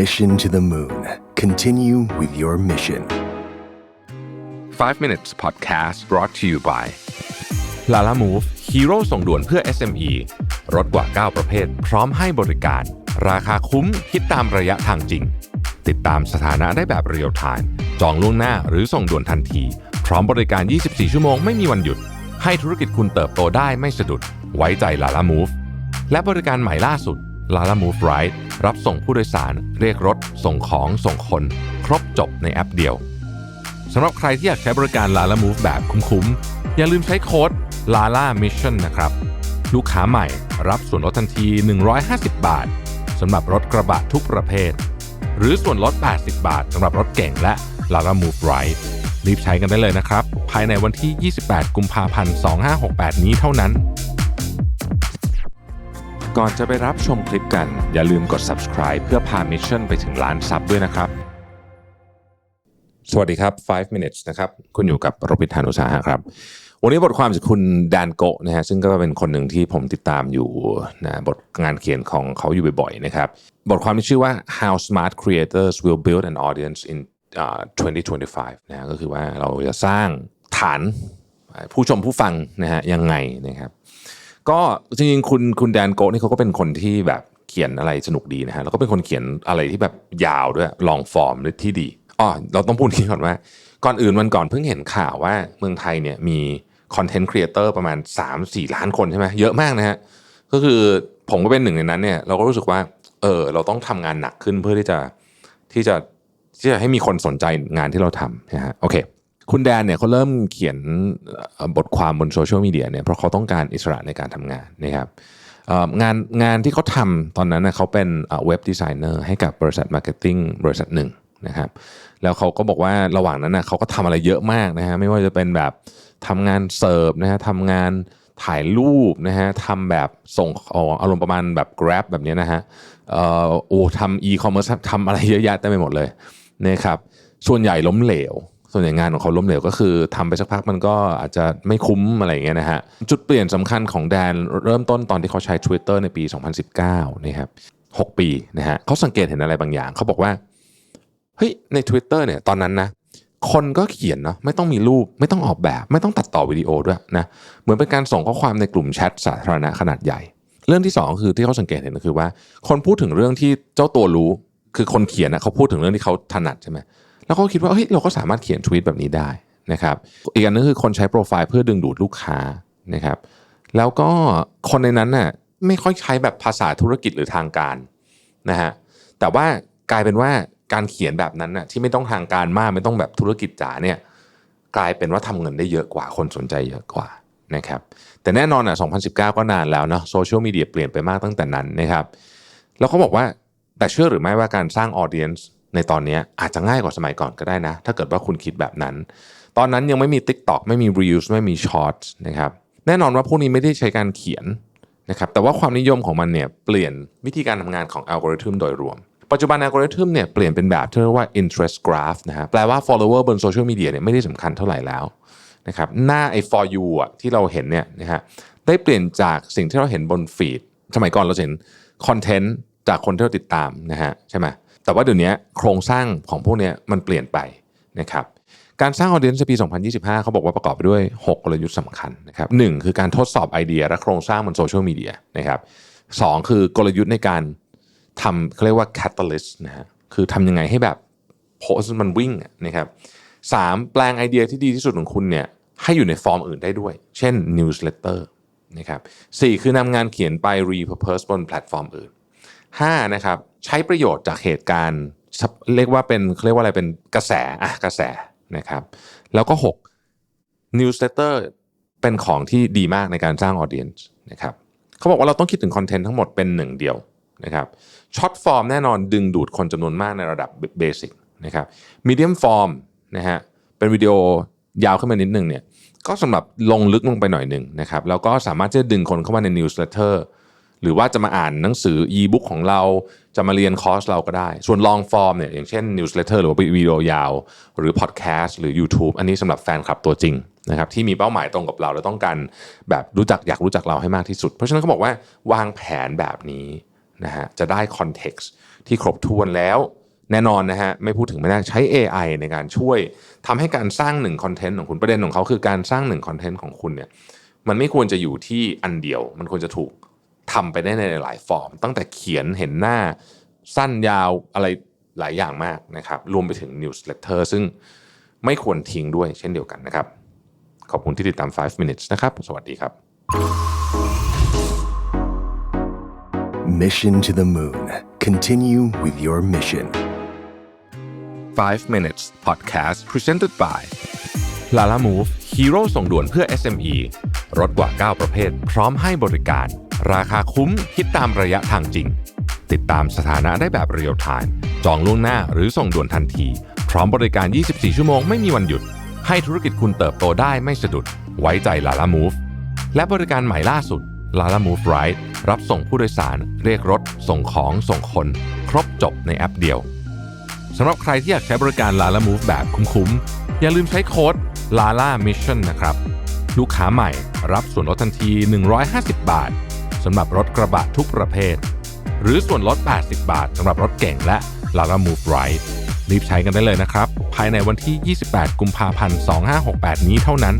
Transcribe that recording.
Mission to the Moon. Continue with your mission. 5 minutes podcast brought to you by Lala Move Hero ส่งด่วนเพื่อ SME รถกว่า 9 ประเภท พร้อมให้บริการ ราคาคุ้ม คิดตามระยะทางจริง ติดตามสถานะได้แบบเรียลไทม์ จองล่วงหน้าหรือส่งด่วนทันที พร้อมบริการ 24 ชั่วโมงไม่มีวันหยุด ให้ธุรกิจคุณเติบโตได้ไม่สะดุด ไว้ใจ Lala Move และบริการใหม่ล่าสุด Lala Move Ride รับส่งผู้โดยสาร เรียกรถ ส่งของ ส่งคน ครบจบในแอปเดียวสำหรับใครที่อยากใช้บริการ Lala Move แบบคุ้มๆ อย่าลืมใช้โค้ด Lala Mission นะครับ ลูกค้าใหม่รับส่วนลดทันที 150 บาทสำหรับรถกระบะทุกประเภท หรือส่วนลด 80 บาทสำหรับรถเก่งและ Lala Move Ride รีบใช้กันได้เลยนะครับ ภายในวันที่ 28 กุมภาพันธ์ 2568 นี้เท่านั้น ก่อนจะไปรับชมคลิปกัน อย่าลืมกด subscribe เพื่อพา Mission ไปถึงล้านซับด้วยนะครับ สวัสดีครับ 5 minutes นะครับ คุณอยู่กับโรบินทานุสาหะครับ วันนี้บทความจากคุณแดนโกะนะฮะซึ่งก็เป็นคนหนึ่งที่ผมติดตามอยู่นะบทงานเขียนของเขาอยู่บ่อยๆนะครับ บทความที่ชื่อว่า how smart creators will build an audience in uh, 2025นะฮะก็คือว่าเราจะสร้างฐานผู้ชมผู้ฟังนะฮะยังไงนะครับ ก็จริงๆคุณคุณแดนโกนี่เขาก็เป็นคนที่แบบเขียนอะไรสนุกดีนะฮะแล้วก็เป็นคนเขียนอะไรที่แบบยาวด้วยลองฟอร์มที่ดีอ๋อเราต้องพูดนี้ก่อนว่า ก่อนอื่นวันก่อนเพิ่งเห็นข่าวว่าเมืองไทยเนี่ยมีคอนเทนต์ครีเอเตอร์ประมาณ 3-4 ล้านคนใช่ไหมเยอะมากนะฮะก็คือผมก็เป็นหนึ่งในนั้นเนี่ยเราก็รู้สึกว่าเออเราต้องทำงานหนักขึ้นเพื่อที่จะที่จะที่จะให้มีคนสนใจงานที่เราทำนะฮะโอเค คุณแดนเนี่ยเขาเริ่มเขียนบทความบนโซเชียลมีเดียเนี่ยเพราะเขาต้องการอิสระในการทำงานนะครับงานงานที่เขาทำตอนนั้นนะเขาเป็นเว็บดีไซเนอร์ให้กับบริษัทมาร์เก็ตติ้งบริษัทหนึ่งนะครับแล้วเขาก็บอกว่าระหว่างนั้นนะเขาก็ทำอะไรเยอะมากนะฮะไม่ว่าจะเป็นแบบทำงานเสิร์ฟนะฮะทำงานถ่ายรูปนะฮะทำแบบส่งอออารมณ์ประมาณแบบ Grab แบบนี้นะฮะโอ้ทำอีคอมเมิร์ซทำอะไรเยอะแยะเต็มไปหมดเลยนะครับส่วนใหญ่ล้มเหลว ส่วนใหญ่งานของเขาล้มเหลวก็คือทำไปสักพักมันก็อาจจะไม่คุ้มอะไรอย่างเงี้ยนะฮะ จุดเปลี่ยนสำคัญของแดนเริ่มต้นตอนที่เขาใช้ Twitter ในปี 2019นะครับ6ปีนะฮะเขาสังเกตเห็นอะไรบางอย่าง เขาบอกว่าเฮ้ยใน Twitter เนี่ยตอนนั้นนะคนก็เขียนเนาะไม่ต้องมีรูปไม่ต้องออกแบบ ไม่ต้องตัดต่อวิดีโอด้วยนะเหมือนเป็นการส่งข้อความในกลุ่มแชทสาธารณะขนาดใหญ่ เรื่องที่สองคือที่เขาสังเกตเห็นก็คือว่า คนพูดถึงเรื่องที่เจ้าตัวรู้คือคนเขียนนะเขาพูดถึงเรื่องที่เขาถนัดใช่ไหม แล้วเขาคิดว่าเฮ้ยเราก็สามารถเขียนทวีตแบบนี้ได้นะครับอีกอันนึงคือคนใช้โปรไฟล์เพื่อดึงดูดลูกค้านะครับแล้วก็คนในนั้นน่ะไม่ค่อยใช้แบบภาษาธุรกิจหรือทางการนะฮะแต่ว่ากลายเป็นว่าการเขียนแบบนั้นน่ะที่ไม่ต้องทางการมากไม่ต้องแบบธุรกิจจ๋าเนี่ยกลายเป็นว่าทำเงินได้เยอะกว่าคนสนใจเยอะกว่านะครับแต่แน่นอนอะ 2019 ก็นานแล้วเนาะโซเชียลมีเดียเปลี่ยนไปมากตั้งแต่นั้นนะครับแล้วเขาบอกว่าแต่เชื่อหรือไม่ว่าการสร้างออเดียนส์ ในตอนนี้อาจจะง่ายกว่าสมัยก่อนก็ได้นะ ถ้าเกิดว่าคุณคิดแบบนั้น ตอนนั้นยังไม่มี TikTok ไม่มี Reels ไม่มี Shorts นะครับแน่นอนว่าพวกนี้ไม่ได้ใช้การเขียนนะครับแต่ว่าความนิยมของมันเนี่ยเปลี่ยนวิธีการทำงานของอัลกอริทึมโดยรวม ปัจจุบันอัลกอริทึมเนี่ยเปลี่ยนเป็นแบบที่เรียกว่า interest graph นะฮะแปลว่า follower บนโซเชียลมีเดียเนี่ยไม่ได้สำคัญเท่าไหร่แล้วนะครับหน้าไอ้ for you อะที่เราเห็นเนี่ยนะฮะได้เปลี่ยนจากสิ่งที่เราเห็นบนฟีดสมัยก่อนเราเห็นคอนเทนต์จากคนที่เราติดตามนะฮะใช่ไหม แต่ว่าเดี๋ยวนี้โครงสร้างของพวกนี้มันเปลี่ยนไปนะครับการสร้างออเดียนในปี 2025 เขาบอกว่าประกอบไปด้วย 6 กลยุทธ์สำคัญนะครับหนึ่งคือการทดสอบไอเดียและโครงสร้างบนโซเชียลมีเดียนะครับสองคือกลยุทธ์ในการทำเขาเรียกว่า catalyst นะฮะคือทำยังไงให้แบบโพสต์มันวิ่งนะครับสามแปลงไอเดียที่ดีที่สุดของคุณเนี่ยให้อยู่ในฟอร์มอื่นได้ด้วย เช่น newsletter นะครับสี่คือนำงานเขียนไป repurpose บนแพลตฟอร์มอื่น 5นะครับใช้ประโยชน์จากเหตุการณ์เรียกว่าเป็นเขาเรียกว่าอะไรเป็นกระแสอะกระแสนะครับ แล้วก็ 6 newsletter เป็นของที่ดีมากในการสร้าง audience นะครับเขาบอกว่าเราต้องคิดถึงคอนเทนต์ทั้งหมดเป็นหนึ่งเดียวนะครับช็อตฟอร์มแน่นอนดึงดูดคนจำนวนมากในระดับเบสิกนะครับมีเดียมฟอร์มนะฮะเป็นวิดีโอยาวขึ้นมานิดนึงเนี่ยก็สำหรับลงลึกลงไปหน่อยหนึ่งนะครับแล้วก็สามารถจะดึงคนเข้ามาใน newsletter หรื รือว่าจะมาอ่านหนังสืออีบุ๊กของเราจะมาเรียนคอร์สเราก็ได้ ส่วนลองฟอร์มเนี่ยอย่างเช่นนิวส์เลเตอร์หรือว่าวิดีโอยาว หรือพอดแคสต์หรือ YouTube อันนี้สำหรับแฟนคลับตัวจริงนะครับที่มีเป้าหมายตรงกับเรา และต้องการแบบรู้จักอยากรู้จักเราให้มากที่สุด เพราะฉะนั้นเขาบอกว่าวางแผนแบบนี้นะฮะจะได้คอนเท็กซ์ที่ครบถ้วนแล้วแน่นอนนะฮะไม่พูดถึงไม่ได้ใช้ AI ในการช่วยทำให้การสร้างหนึ่งคอนเทนต์ของคุณประเด็นของเขาคือการสร้างหนึ่งคอนเทนต์ของคุณเนี่ยมันไม่ควรจะอยู่ที่อันเดียว มันควรจะถูก ทำไปได้ในหลายฟอร์ม ตั้งแต่เขียนเห็นหน้าสั้นยาวอะไรหลายอย่างมากนะครับ รวมไปถึง newsletter ซึ่งไม่ควรทิ้งด้วยเช่นเดียวกันนะครับ ขอบคุณที่ติดตาม 5 minutes นะครับ สวัสดีครับ Mission to the Moon. Continue with your mission. 5 minutes podcast presented by Lala Move Hero ส่งด่วนเพื่อ SME รถกว่า 9 ประเภท พร้อมให้บริการ ราคาคุ้มคิดตามระยะทางจริง ติดตามสถานะได้แบบเรียลไทม์จองล่วงหน้าหรือส่งด่วนทันที พร้อมบริการ 24 ชั่วโมงไม่มีวันหยุด ให้ธุรกิจคุณเติบโตได้ไม่สะดุด ไว้ใจ Lala Move และบริการใหม่ล่าสุด Lala Move Ride รับส่งผู้โดยสาร เรียกรถ ส่งของส่งคน ครบจบในแอปเดียวสำหรับใครที่อยากใช้บริการ Lala Move แบบคุ้มๆ อย่าลืมใช้โค้ด Lala Mission นะครับ ลูกค้าใหม่รับส่วนลดทันที 150 บาท สำหรับรถกระบะทุกประเภท หรือส่วนลด 80 บาทสำหรับรถเก่งและ Lara Move Right รีบใช้กันได้เลยนะครับ ภายในวันที่ 28 กุมภาพันธ์ 2568 นี้เท่านั้น